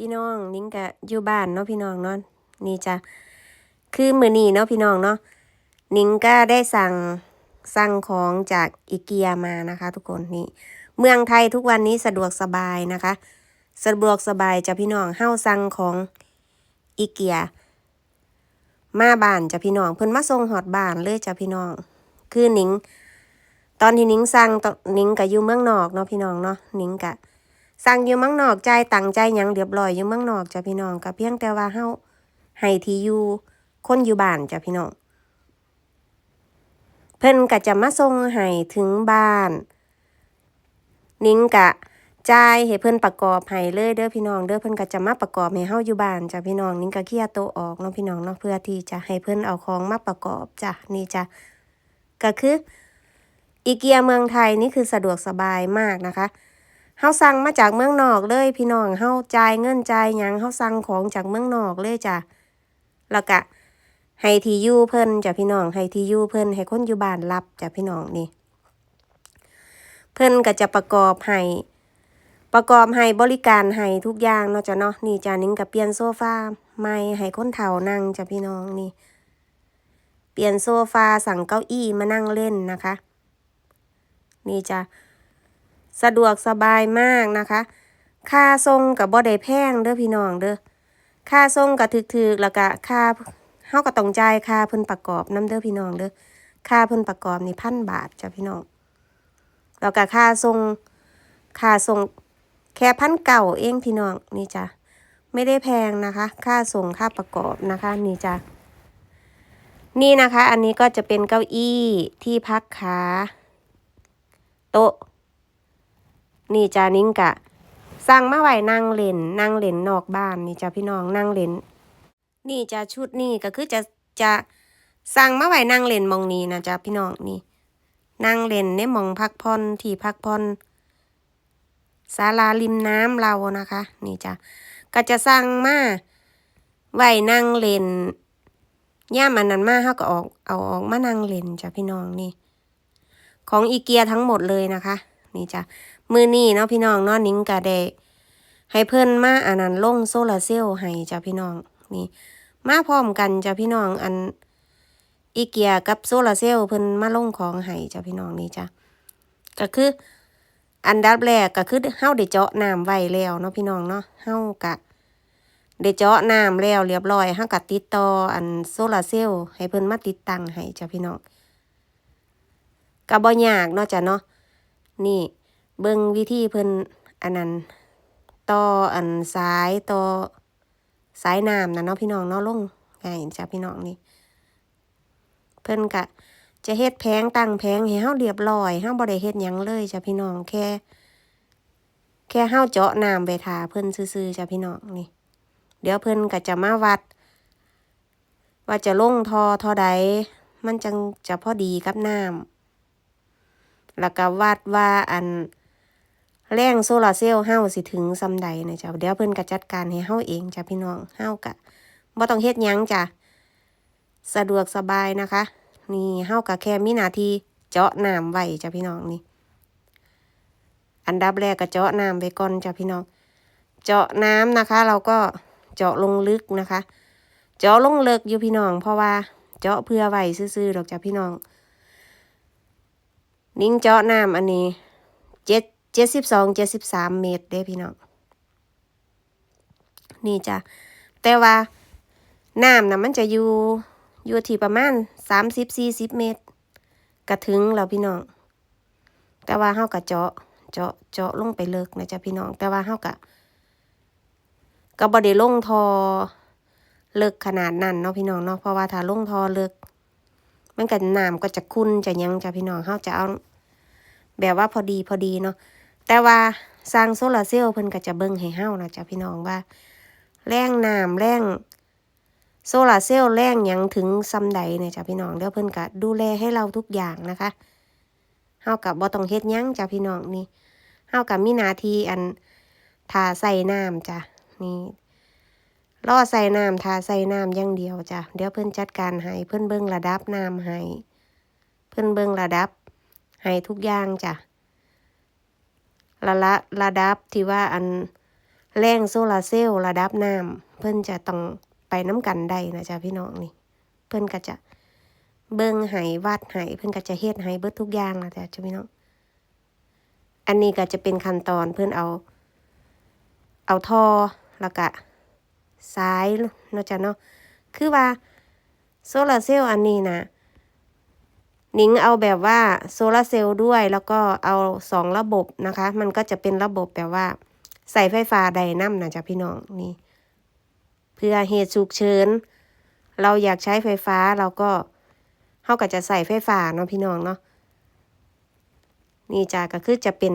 พี่น้องนิ้งกะอยู่บ้านเนาะพี่น้องเนาะนี่จ้ะคือมือนี้เนาะพี่น้องเนาะนิ้งก็ได้สั่งสั่งของจากอีเกียมานะคะ ทุกคนนี่เมืองไทยทุกวันนี้สะดวกสบายนะคะ สะดวกสบายจ้ะพี่น้องเฮาสั่งของอีเกีย มาบ้านจ้ะพี่น้องเพิ่นมาส่งฮอดบ้านเลยจ้ะพี่น้อง คือนิงตอนที่นิงสั่งตอนนิงก็อยู่เมืองนอกเนาะพี่น้องเนาะนิงก็ สั่งอยู่เมืองนอกจ่ายตังค์จ่ายหยังเรียบร้อยอยู่เมืองนอกจ้ะพี่น้องก็เพียงแต่ว่าเฮาให้ที่อยู่คนอยู่บ้านจ้ะพี่น้องเพิ่นก็จะมาส่งให้ถึงบ้าน นิ้งกะจ่ายให้เพิ่นประกอบให้เลยเด้อพี่น้องเด้อเพิ่นก็จะมาประกอบให้เฮาอยู่บ้านจ้ะพี่น้องนิ้งก็เคลียร์โตออกเนาะพี่น้องเนาะเพื่อที่จะให้เพิ่นเอาของมาประกอบจ้ะนี่จ้ะก็คืออีเกียเมืองไทยนี่คือสะดวกสบายมากนะคะ เฮาสั่งมาจากเมืองนอกเลยพี่น้องเฮาจ่ายเงินจ่ายหยังเฮาสั่งของจากเมืองนอกเลยจ้ะแล้วก็ให้ที่อยู่เพิ่นจ้ะพี่น้องให้ที่อยู่เพิ่นให้คนอยู่บ้านรับจ้ะพี่น้องนี่ เพิ่นก็จะประกอบให้ประกอบให้บริการให้ทุกอย่างเนาะจ้ะเนาะนี่จ้ะนิ้งก็เปลี่ยนโซฟาใหม่ให้คนเฒ่านั่งจ้ะพี่น้องนี่ เปลี่ยนโซฟาสั่งเก้าอี้มานั่งเล่นนะคะ นี่จ้ะ สะดวกสบายมากนะคะ ค่าทรงกับบ่ได้แพงเด้อพี่น้องเด้อ ค่าทรงกับถึกๆแล้วก็ค่าเฮาก็ต้องจ่ายค่าเพิ่นประกอบนํเด้อพี่น้องเด้อ ค่าเพิ่นประกอบนี่พันบาทจ้ะพี่น้อง แล้วก็ค่าส่งค่าส่งแค่พันเก่าเองพี่น้องนี่จ้ะไม่ได้แพงนะคะ ค่าส่งค่าประกอบนะคะนี่จ้ะนี่นะคะ อันนี้ก็จะเป็นเก้าอี้ที่พักขาโต๊ะ นี่จ้ะนิ้งกะ สั่งมาไว้นั่งเล่นนั่งเล่นนอกบ้านนี่จ้ะพี่น้องนั่งเล่นนี่จ้ะชุดนี่ก็คือจะจะสั่งมาไว้นั่งเล่นมองนี้นะจ้ะพี่น้องนี่นั่งเล่นในมองพักผ่อนที่พักผ่อนศาลาริมน้ำเรานะคะ นี่จ้ะก็จะสร้างมาไว้นั่งเล่นย่ามอันนั้นมาเขาก็ออกเอาออกมานั่งเล่นจ้ะพี่น้องนี่ ของอีเกียทั้งหมดเลยนะคะ นี่จ้ะ มือนี่เนาะพี่น้องเนาะนิ้งกะเดให้เพิ่นมาอันนั้นลงโซลาร์เซลล์ให้จ้ะพี่น้องนี่ มาพร้อมกันจ้ะพี่น้องอันอีเกียกับโซลาร์เซลล์เพิ่นมาลงของให้จ้ะพี่น้องนี่จ้ะก็คือ อันดับแรกก็คือเฮาได้เจาะน้ำไว้แล้วเนาะพี่น้องเนาะเฮากะได้เจาะน้ำแล้วเรียบร้อยเฮาก็ติดต่ออันโซลาร์เซลล์ให้เพิ่นมาติดตั้งให้จ้ะพี่น้องก็บ่ยากเนาะจ้ะเนาะนี่ เบิ่งวิธีเพิ่นอันนั้นต่ออันสายต่อสายน้ำนะเนาะพี่น้องเนาะลงง่ายจ้ะพี่น้องนี่ เพิ่นกะจะเฮ็ดแพงตั้งแพงให้เฮาเรียบร้อยเฮาบ่ได้เฮ็ดหยังเลยจ้ะพี่น้องแค่ แค่เฮาเจาะน้ำไปทาเพิ่นซื่อๆจ้ะพี่น้องนี่ เดี๋ยวเพิ่นก็จะมาวัด ว่าจะลงทอท่าใดมันจังจะพอดีกับน้ำแล้วก็วัดว่าอัน แรงโซลาร์เซลล์เฮาสิถึงซำใดนะจ้ะเดี๋ยวเพิ่นก็จัดการให้เฮาเองจ้ะพี่น้องเฮากะบ่ต้องเฮ็ดหยังจ้ะสะดวกสบายนะคะ นี่เฮากับแค่มีหนาทีเจาะน้ำไว้จ้ะพี่น้องนี่ อันดับแรกก็เจาะน้ำไว้ก่อนจ้ะพี่น้อง เจาะน้ำนะคะ เราก็เจาะลงลึกนะคะ เจาะลงเลิกอยู่พี่น้อง เพราะว่าเจาะเพื่อไว้ซื่อๆดอกจ้ะพี่น้อง นิ่งเจาะน้ำอันนี้เจ็ด จ็ดสิบสองเจ็ดสิบสามเมตรเด้พี่น้องนี่จ้ะแต่ว่าน้ำนะมันจะอยู่อยู่ที่ประมาณสามสิบสี่สิบเมตรก็ถึงแล้วพี่น้อง แต่ว่าเฮากะเจาะเจาะเจาะลงไปเลิกนะจ๊ะพี่น้อง แต่ว่าเฮากะก็บ่ได้ลงทอเลิกขนาดนั้นเนาะพี่น้องเนาะเพราะว่าถ้าลงทอเลิกมันก็น้ำก็จะคุ้นจะยังจ้ะพี่น้องเฮาจะเอาแบบว่าพอดีพอดีเนาะ แต่ว่าสร้างโซลาร์เซลล์เพิ่นก็จะเบิ่งให้เฮานะจ๊ะพี่น้องว่า แรงน้ำแรงโซลาร์เซลล์แรงยังถึงซำใดเนี่ยจ้ะพี่น้องเดี๋ยวเพิ่นก็ดูแลให้เราทุกอย่างนะคะเฮากับบ่ต้องเฮ็ดยังจ้ะพี่น้องนี่เฮากับมีหน้าที่อันทาใส่น้ำจ้ะนี่รอใส่น้ำทาใส่น้ำอย่างเดียวจ้ะเดี๋ยวเพิ่นจัดการให้เพิ่นเบิ่งระดับน้ำให้เพิ่นเบิ่งระดับให้ทุกอย่างจ้ะ ระละระดับที่ว่าอันแรงโซลาร์เซลล์ระดับน้ำเพิ่นจะต้องไปน้ำกันได้นะจ๊ะพี่น้องนี่ เพิ่นก็จะเบิ่งให้วัดให้เพิ่นก็จะเฮ็ดให้เบิดทุกอย่างนะจ๊ะจ้ะพี่น้องอันนี้ก็จะเป็นขั้นตอนเพิ่อนเอา เอาท่อแล้วก็สายเนาะจ้ะเนาะคือว่าโซลาร์เซลล์อันนี้นะ นิงเอาแบบว่าโซลาร์เซลล์ด้วยแล้วก็เอาสองระบบนะคะ มันก็จะเป็นระบบแบบว่า ใส่ไฟฟ้าใดน้ำนะจ๊ะพี่น้องนี่ เพื่อเหตุฉุกเฉินเราอยากใช้ไฟฟ้าเราก็เขาก็จะใส่ไฟฟ้าเนาะพี่น้องเนาะนี่จ้ะก็คือจะเป็น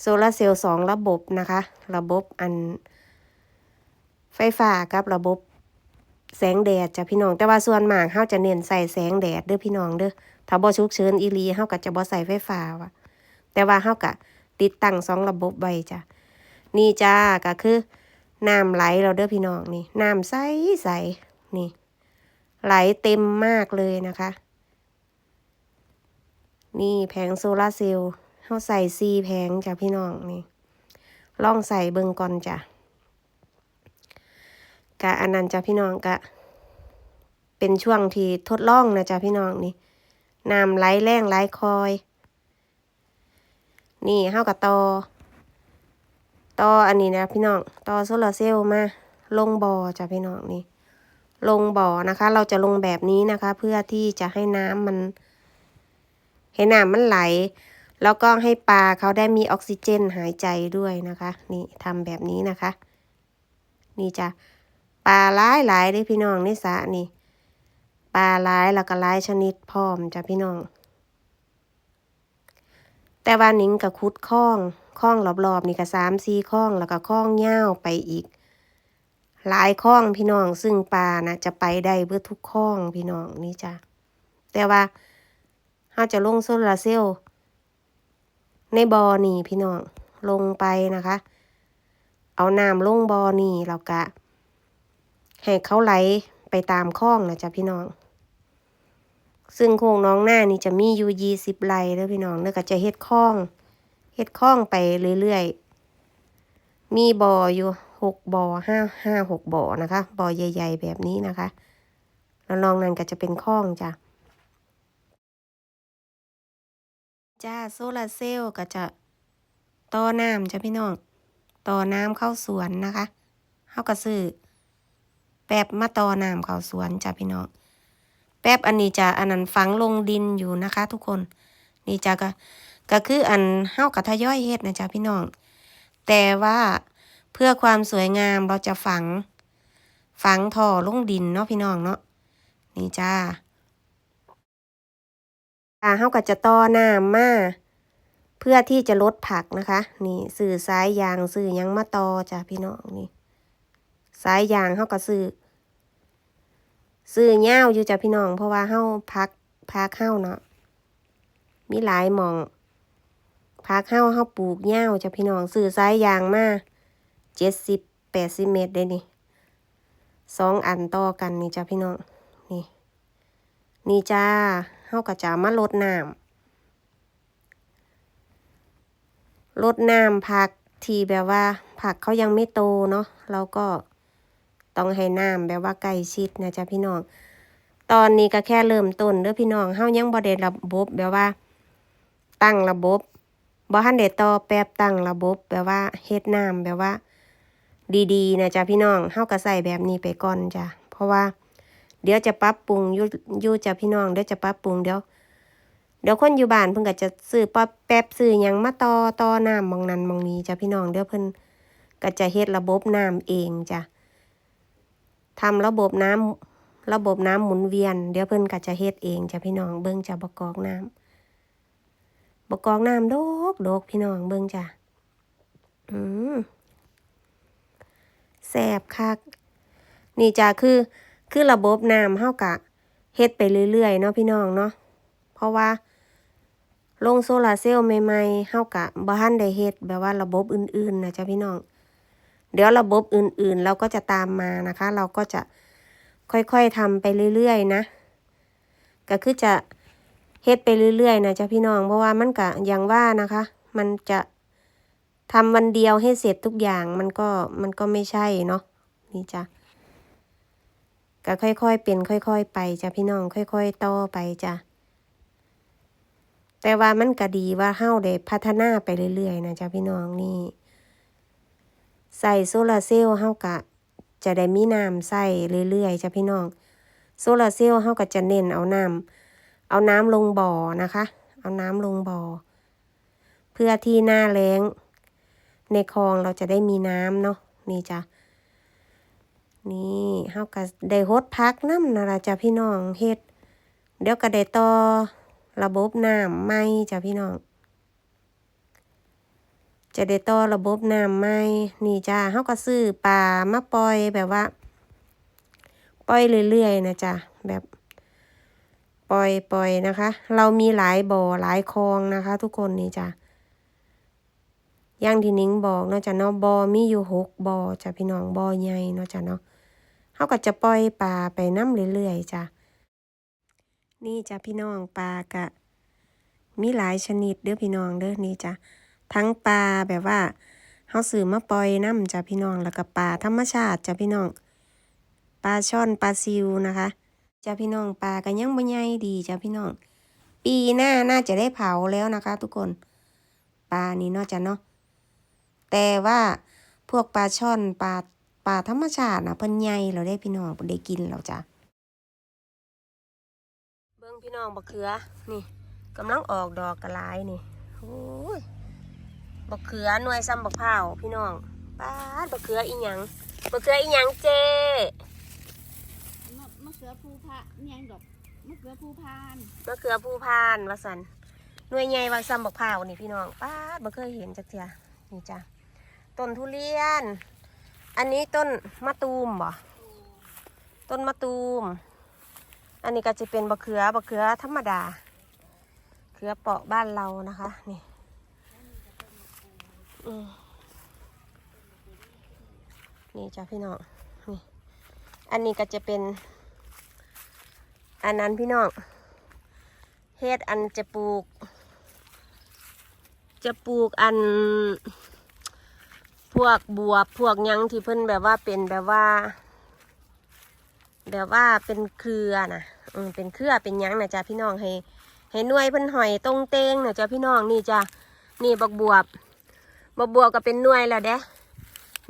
โซลาร์เซลล์สองระบบนะคะ ระบบอัน ไฟฟ้ากับระบบแสงแดดจ้ะพี่น้องแต่ว่าส่วนมากเขาจะเน้นใส่แสงแดดเด้อพี่น้องเด้อ ถ้าบ่ฉุกเฉินอีหลีเขาก็จะบ่ใส่ไฟฟ้าว่ะแต่ว่าเขาก็ติดตั้งสองระบบไว้จ้ะนี่จ้าก็คือน้ำไหลเราเด้อพี่น้องนี่น้ำใสใสนี่ ไหลเต็มมากเลยนะคะ นี่แผงโซลาร์เซลล์เขาใส่ซีแผงจ้ะพี่น้องนี่ลองใส่เบิ่งก่อนจ้ะกะอันนั้นจ้ะพี่น้องกะ เป็นช่วงที่ทดลองนะจ้ะพี่น้องนี่ น้ำไหลแรงไหลคอย นี่เฮากะตอตออันนี้นะพี่น้องตอโซลาเซลล์มาลงบ่อจ้ะพี่น้องนี่ ลงบ่อนะคะ เราจะลงแบบนี้นะคะ เพื่อที่จะให้น้ำมัน ให้น้ำมันไหล แล้วก็ให้ปลาเขาได้มีออกซิเจนหายใจด้วยนะคะ นี่ทำแบบนี้นะคะ นี่จ้ะปลาหลายหลายเด้พี่น้องในสระนี่ ปลาหลายแล้วก็หลายชนิดพร้อมจ้ะพี่น้อง แต่ว่านิงกับคุดคล้องคล้องรอบๆนี่ก็สามสี่คล้องแล้วก็คล้องเง่าวไปอีก หลายคล้องพี่น้อง ซึ่งปลานะจะไปได้เพื่อทุกคล้องพี่น้องนี่จ้ะแต่ว่าเราจะลงโซลาเซลล์ในบอนี่พี่น้องลงไปนะคะ เอาน้ำลงบอนี่แล้วก็ให้เขาไหล ไปตามคลองนะจ๊ะพี่น้อง ซึ่งโครงน้องหน้านี่จะมีอยู่ยี่สิบไร่เด้อพี่น้องเด้อก็จะเฮ็ดคลองเฮ็ดคลองไปเรื่อยๆ มีบ่ออยู่หกบ่อห้าห้าหกบ่อนะคะบ่อใหญ่ ๆ แบบนี้นะคะ แล้วนองนั้นก็จะเป็นคลองจ้ะจ้าโซลาเซลล์ก็จะต่อน้ำจ้ะพี่น้อง ต่อน้ำเข้าสวนนะคะเฮาก็ซื้อ แป๊บมาต่อน้ำเขาสวนจ้ะพี่น้อง แป๊บอันนี้จะอันนั้นฝังลงดินอยู่นะคะ ทุกคน นี่จ้ะก็ก็คืออันเฮากะทย่อยเฮ็ดนะจ๊ะพี่น้อง แต่ว่าเพื่อความสวยงามเราจะฝัง ฝังท่อลงดินเนาะพี่น้องเนาะ นี่จ้าอ่าเฮาก็จะต่อน้ำมาเพื่อที่จะลดผักนะคะ นี่สื่อสายยางสื่อยังมาต่อจ้ะพี่น้องนี่ สายยางเฮาก็ซื้อ ซื้อยาอยู่จ้ะพี่น้อง เพราะว่าเฮาพักพักเฮาเนาะมีหลายหมองพักเฮาเฮาปลูกหญ้าจ้ะพี่น้องซื้อสายางมาเจ็ดสิบแปดสิบเมตรได้นี่สองอันต่อกันนี่จ้ะพี่น้องนี่ นี่จ้าเฮาก็จะมาลดน้ำลดน้ำผักที่แบบว่า ผักเขายังไม่โตเนาะเราก็ ต้องให้น้ำแบบว่าใกล้ชิดนะจ๊ะพี่น้อง ตอนนี้ก็แค่เริ่มต้นเด้อพี่น้องเฮายังบ่ได้ระบบแบบว่า ตั้งระบบบ่ทันได้ต่อแป๊บตั้งระบบแบบว่าเฮ็ดน้ำแบบว่า ดีๆนะจ๊ะพี่น้องเฮาก็ใส่แบบนี้ไปก่อนจ้ะเพราะว่า เดี๋ยวจะปรับปรุงอยู่อยู่จ้ะพี่น้องเดี๋ยวจะปรับปรุงเดี๋ยวเดี๋ยวคนอยู่บ้านเพิ่นก็จะซื้อป๊อปแป๊บซื้อยังมาต่อต่อน้ำมองนั้นมองนี้จ้ะพี่น้องเดี๋ยวเพิ่นก็จะเฮ็ดระบบน้ำเองจ้ะ ทำระบบน้ำระบบน้ำหมุนเวียน เดี๋ยวเพิ่นก็จะเฮ็ดเองจ้ะพี่น้องเบิ่งจะประกอบน้ำบกอกน้ำโดกโดกพี่น้องเบิ่งจ้ะอืมแสบคักนี่จ้ะคือ คือระบบน้ำเฮากะเฮ็ดไปเรื่อยๆเนาะพี่น้องเนาะเพราะว่าลงโซลาร์เซลล์ใหม่ๆเฮากะบ่ทันได้เฮ็ดแบบว่าระบบอื่นๆนะจ้ะพี่น้อง เดี๋ยวระบบอื่นๆ เราก็จะตามมานะคะ เราก็จะค่อยๆทำไปเรื่อยๆนะ ก็คือจะเฮ็ดไปเรื่อยๆนะจ๊ะพี่น้อง เพราะว่ามันก็อย่างว่านะคะ มันจะทำวันเดียวให้เสร็จทุกอย่างมันก็มันก็ไม่ใช่เนาะนี่จ้ะก็ค่อยๆเป็นค่อยๆ ไปจ้ะพี่น้อง ค่อยๆต่อไปจ้ะแต่ว่ามันก็ดีว่าเฮาได้พัฒนาไปเรื่อยๆนะจ้ะพี่น้องนี่ ใส่โซลาร์เซลล์เฮาก็จะได้มีน้ำใส่เรื่อยๆจ้ะพี่น้อง โซลาร์เซลล์เฮาก็จะเน้นเอาน้ำเอาน้ำลงบ่อนะคะ เอาน้ำลงบ่อ เพื่อที่หน้าแล้ง ในคลองเราจะได้มีน้ำเนาะนี่จ้ะนี่เฮาก็ได้ฮดพักน้ำนะล่ะจ้ะพี่น้องเฮ็ด เดี๋ยวก็ได้ต่อระบบน้ำใหม่จ้ะพี่น้อง จะได้ต่อระบบน้ำใหม่นี่จ้าเฮาก็ซื้อปลามาปล่อยแบบว่า ปล่อยเรื่อยๆนะจ้ะแบบปล่อยปล่อยนะคะ เรามีหลายบ่อหลายคลองนะคะ ทุกคนนี่จ้ะอย่างที่นิ้งบอกเนาะจ้ะเนาะบ่อมีอยู่หกบ่อจ้ะพี่น้องบ่อใหญ่เนาะจ้ะเนาะเฮาก็จะปล่อยปลาไปน้ำเรื่อยๆจ้ะนี่จ้ะพี่น้องปลากะ มีหลายชนิดเด้อพี่น้องเด้อนี่จ้ะ ทั้งปลาแบบว่าเฮาซื้อมาปล่อยน้ำจ้ะพี่น้องแล้วก็ปลาธรรมชาติจ้ะพี่น้องปลาช่อนปลาซิวนะคะจ้ะพี่น้องปลาก็ยังบ่ใหญ่ดีจ้ะพี่น้อง ปีหน้าน่าจะได้เผาแล้วนะคะ ทุกคนปลานี่นาะจ้ะเนาะแต่ว่าพวกปลาช่อนปลาปลาธรรมชาตินะเพิ่นใหญ่เราได้พี่น้องได้กินแล้วจ้ะเบิ่งพี่น้องบักเขือนี่กำลังออกดอกกระลายนี่โอ้ย บักเขือหน่วยซ้ำบักเผาวพี่น้องป้าดบักเขืออีหยังบักเขืออีหยังเจมะมะเขือภูพะเนี่ยงดอกมะเขือภูพานมะเขือภูพานวาสันหน่วยใหญ่วาซ้ำบักเผาวนี่พี่น้องป้าดบ่เคยเห็นจักเทียนี่จ้ะต้นทุเรียน อันนี้ต้นมะตูมบ่ต้นมะตูม อันนี้ก็จะเป็นบักเขือบักเขือธรรมดา เขือเปาะบ้านเรานะคะนี่อืม นี่จ้ะพี่น้องนี่อันนี้ก็จะเป็น อันนั้นพี่น้องเฮ็ดอันจะปลูก จะปลูกอัน พวกบวบพวกยังที่เพิ่นแบบว่าเป็นแบบว่า แบบว่าเป็นเครือนะอืมเป็นเครือเป็นยังนะจ๊ะพี่น้องให้ให้หน่วยเพิ่นหอยตรงเตงนะจ๊ะพี่น้องนี่จ้ะนี่บักบวบ บักบวบก็เป็นหน่วยแล้วเด้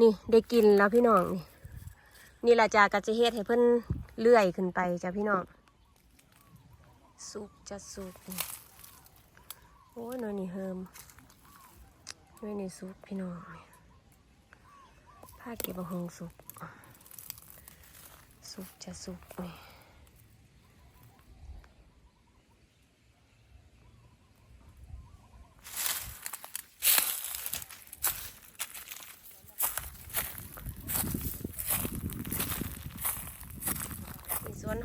นี่ได้กินแล้วพี่น้องนี่ นี่ละจากะจะเฮ็ดให้เพิ่นเลื่อยขึ้นไปจ้ะพี่น้อง สุกจะสุกนี่โอ้ยน่อยนี่เฮิมน่อยนี่สุกพี่น้องผ้าเก็บเอาหงสุก สุกจะสุกนี่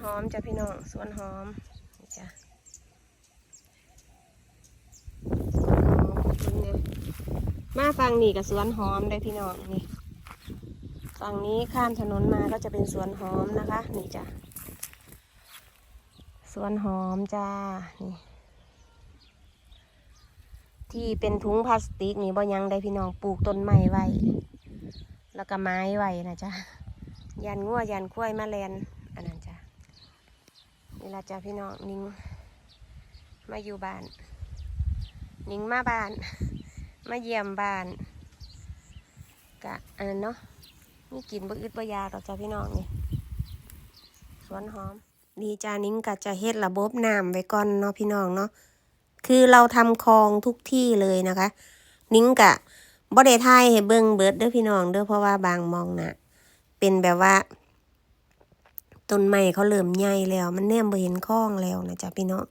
หอมจ้ะพี่น้อง สวนหอมนี่จ้ะสวนหอมเพิ่นเนี่ยมาฟังนี่กับสวนหอมได้พี่น้องนี่ฝั่งนี้ข้ามถนนมาก็จะเป็นสวนหอมนะคะ นี่จ้ะสวนหอมจ้านี่ที่เป็นถุงพลาสติกนี่บ่ยังได้พี่น้องปลูกต้นไม้ไว้ แล้วก็ไม้ไว้นะจ๊ะยันงัวยันกล้วยแมลนอัน นี่ละจ้ะพี่น้องนิ่งมาอยู่บ้าน นิ่งมาบ้าน มาเยี่ยมบ้านกะอันนั้นเนาะมีกลิ่นบ่อึดบ่อยากดอกจ้าพี่น้องนี่สวนหอมดีจ้านิ้งก็จะเฮ็ดระบบน้ำไว้ก่อนเนาะพี่น้องเนาะคือเราทำคลองทุกที่เลยนะคะ นิ้งกะบ่ได้ทายให้เบิ่งเบิดเด้อพี่น้องเด้อเพราะว่าบางมองน่ะ เป็นแบบว่า ต้นไม้เขาเริ่มใหญ่แล้ว มันแนมบ่เห็นคลองแล้วนะจ๊ะพี่น้อง